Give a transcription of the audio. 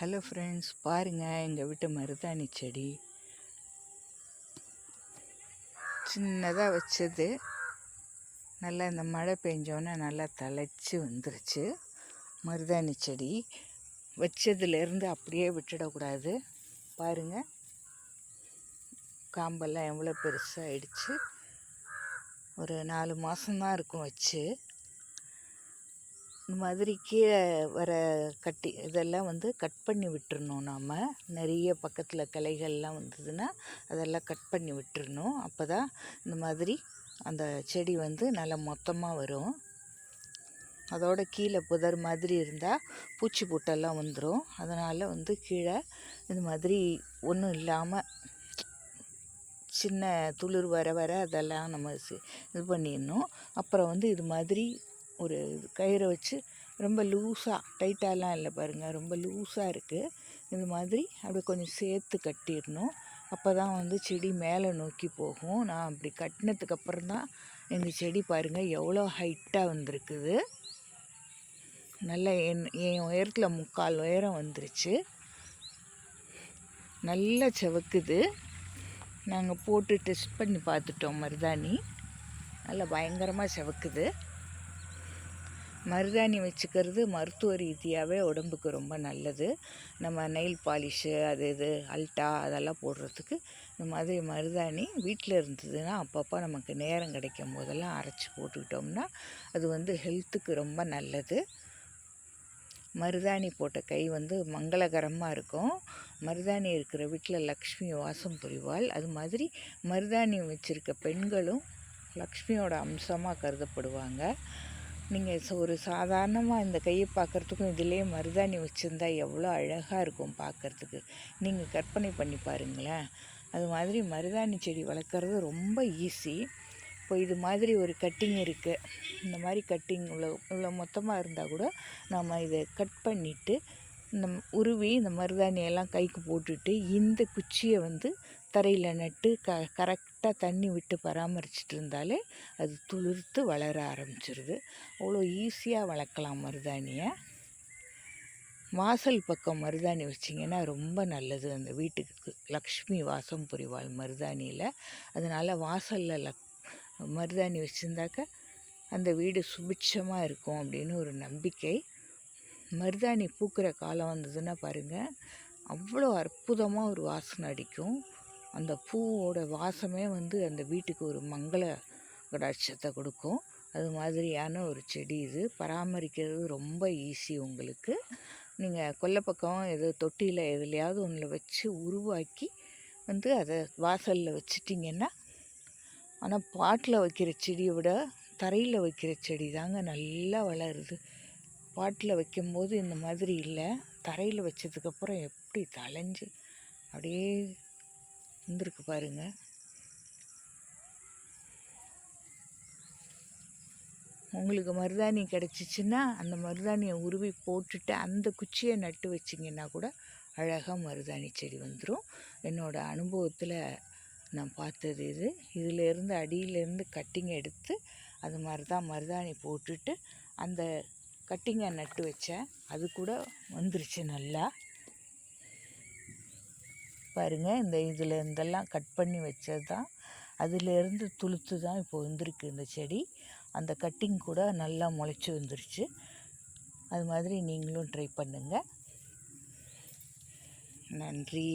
Hello friends பாருங்கள் எங்கள் வீட்டு மருதாணி செடி. சின்னதாக வச்சது. நல்லா இந்த மழை பெஞ்சோன்னே நல்லா தழைச்சி வந்துருச்சு. மருதாணி செடி. வச்சதுலேருந்து அப்படியே விட்டுடக்கூடாது. பாருங்கள் காம்பெல்லாம் எவ்வளோ பெருசாகிடுச்சு ஒரு நாலு மாதம்தான் இருக்கும் வச்சு. மாதிரி கீழே வர கட்டி இதெல்லாம் வந்து கட் பண்ணி விட்டுறணும் நாம். நிறைய பக்கத்தில் கிளைகள்லாம் வந்ததுன்னா அதெல்லாம் கட் பண்ணி விட்டுறணும். அப்போ தான் இந்த மாதிரி அந்த செடி வந்து நல்லா மொத்தமாக வரும். அதோட கீழே புதர் மாதிரி இருந்தால் பூச்சி பூட்டெல்லாம் வந்துடும் அதனால் வந்து கீழே இந்த மாதிரி ஒன்றும் இல்லாமல் சின்ன துளிர் வர வர அதெல்லாம் நம்ம இது பண்ணிடணும். அப்புறம் வந்து இது மாதிரி ஒரு கயிறை வச்சு ரொம்ப லூஸாக டைட்டாலாம் இல்லை பாருங்கள் ரொம்ப லூஸாக இருக்குது இது மாதிரி அப்படியே கொஞ்சம் சேர்த்து கட்டிடணும். அப்போ தான் வந்து செடி மேலே நோக்கி போகும். நான் அப்படி கட்டினதுக்கப்புறம் தான் எங்கள் செடி பாருங்கள் எவ்வளோ ஹைட்டாக வந்திருக்குது. நல்ல என் என் உயரத்தில் முக்கால் உயரம் வந்துருச்சு. நல்லா செவக்குது. நாங்கள் போட்டு டெஸ்ட் பண்ணி பார்த்துட்டோம் மருதாணி. நல்லா பயங்கரமாக செவக்குது. மருதாணி வச்சுக்கிறது மருத்துவ ரீதியாகவே உடம்புக்கு ரொம்ப நல்லது. நம்ம நெயில் பாலிஷு அது இது அல்ட்டா அதெல்லாம் போடுறதுக்கு இந்த மாதிரி மருதாணி வீட்டில் இருந்ததுன்னா அப்பப்போ நமக்கு நேரம் கிடைக்கும் போதெல்லாம் அரைச்சி போட்டுக்கிட்டோம்னா அது வந்து ஹெல்த்துக்கு ரொம்ப நல்லது. மருதாணி போட்ட கை வந்து மங்களகரமாக இருக்கும். மருதாணி இருக்கிற வீட்டில் லக்ஷ்மி வாசம் புரிவாள். அது மாதிரி மருதாணி வச்சுருக்க பெண்களும் லக்ஷ்மியோட அம்சமாக கருதப்படுவாங்க. நீங்கள் ஒரு சாதாரணமாக இந்த கையை பார்க்குறதுக்கும் இதிலே மருதாணி வச்சுருந்தா எவ்வளோ அழகாக இருக்கும் பார்க்குறதுக்கு நீங்கள் கற்பனை பண்ணி பாருங்களேன். அது மாதிரி மருதாணி செடி வளர்க்குறது ரொம்ப ஈஸி. இப்போ இது மாதிரி ஒரு கட்டிங் இருக்குது இந்த மாதிரி கட்டிங் உள்ள இவ்வளோ மொத்தமாக இருந்தால் கூட நம்ம இதை கட் பண்ணிவிட்டு இந்த உருவி இந்த மருதாணியெல்லாம் கைக்கு போட்டுட்டு இந்த குச்சியை வந்து தரையில் நட்டு க கரெக்டாக தண்ணி விட்டு பராமரிச்சுட்டு இருந்தாலே அது துளிர்த்து வளர ஆரம்பிச்சிருது. அவ்வளோ ஈஸியாக வளர்க்கலாம் மருதாணியை. வாசல் பக்கம் மருதாணி வச்சிங்கன்னா ரொம்ப நல்லது அந்த வீட்டுக்கு. லக்ஷ்மி வாசம் புரிவாள் மருதாணியில். அதனால் வாசலில் லக் மருதாணி வச்சுருந்தாக்க அந்த வீடு சுபிட்சமாக இருக்கும் அப்படின்னு ஒரு நம்பிக்கை. மருதாணி பூக்கிற காலம் வந்ததுன்னா பாருங்கள் அவ்வளோ அற்புதமாக ஒரு வாசனை அடிக்கும். அந்த பூவோட வாசமே வந்து அந்த வீட்டுக்கு ஒரு மங்கள கடாட்சத்தை கொடுக்கும். அது மாதிரியான ஒரு செடி இது. பராமரிக்கிறது ரொம்ப ஈஸி உங்களுக்கு. நீங்கள் கொல்லை பக்கம் தொட்டியில் எதுலையாவது ஒன்றில் வச்சு உருவாக்கி வந்து அதை வாசலில் வச்சிட்டிங்கன்னா ஆனால் பாட்டில் வைக்கிற செடியை விட தரையில் வைக்கிற செடி தாங்க நல்லா வளருது. பாட்டில் வைக்கும்போது இந்த மாதிரி இல்லை. தரையில் வச்சதுக்கப்புறம் எப்படி தலைஞ்சு அப்படியே வந்திருக்கு பாருங்க. உங்களுக்கு மருதாணி கிடச்சிச்சின்னா அந்த மருதாணியை உருவி போட்டுட்டு அந்த குச்சியை நட்டு வச்சிங்கன்னா கூட அழகாக மருதாணி செடி வந்துடும் என்னோடய அனுபவத்தில் நான் பார்த்தது இது. இதிலேருந்து அடியிலேருந்து கட்டிங் எடுத்து அது மாதிரி தான் மருதாணி போட்டுட்டு அந்த கட்டிங்கை நட்டு வச்சேன். அது கூட வந்துருச்சு நல்லா. பாருங்கள் இந்த இதில் இருந்தெல்லாம் கட் பண்ணி வச்சது தான் அதிலேருந்து துளுத்து தான் இப்போ வந்திருக்கு இந்த செடி. அந்த கட்டிங் கூட நல்லா முளைச்சி வந்துருச்சு. அது மாதிரி நீங்களும் ட்ரை பண்ணுங்கள் நன்றி.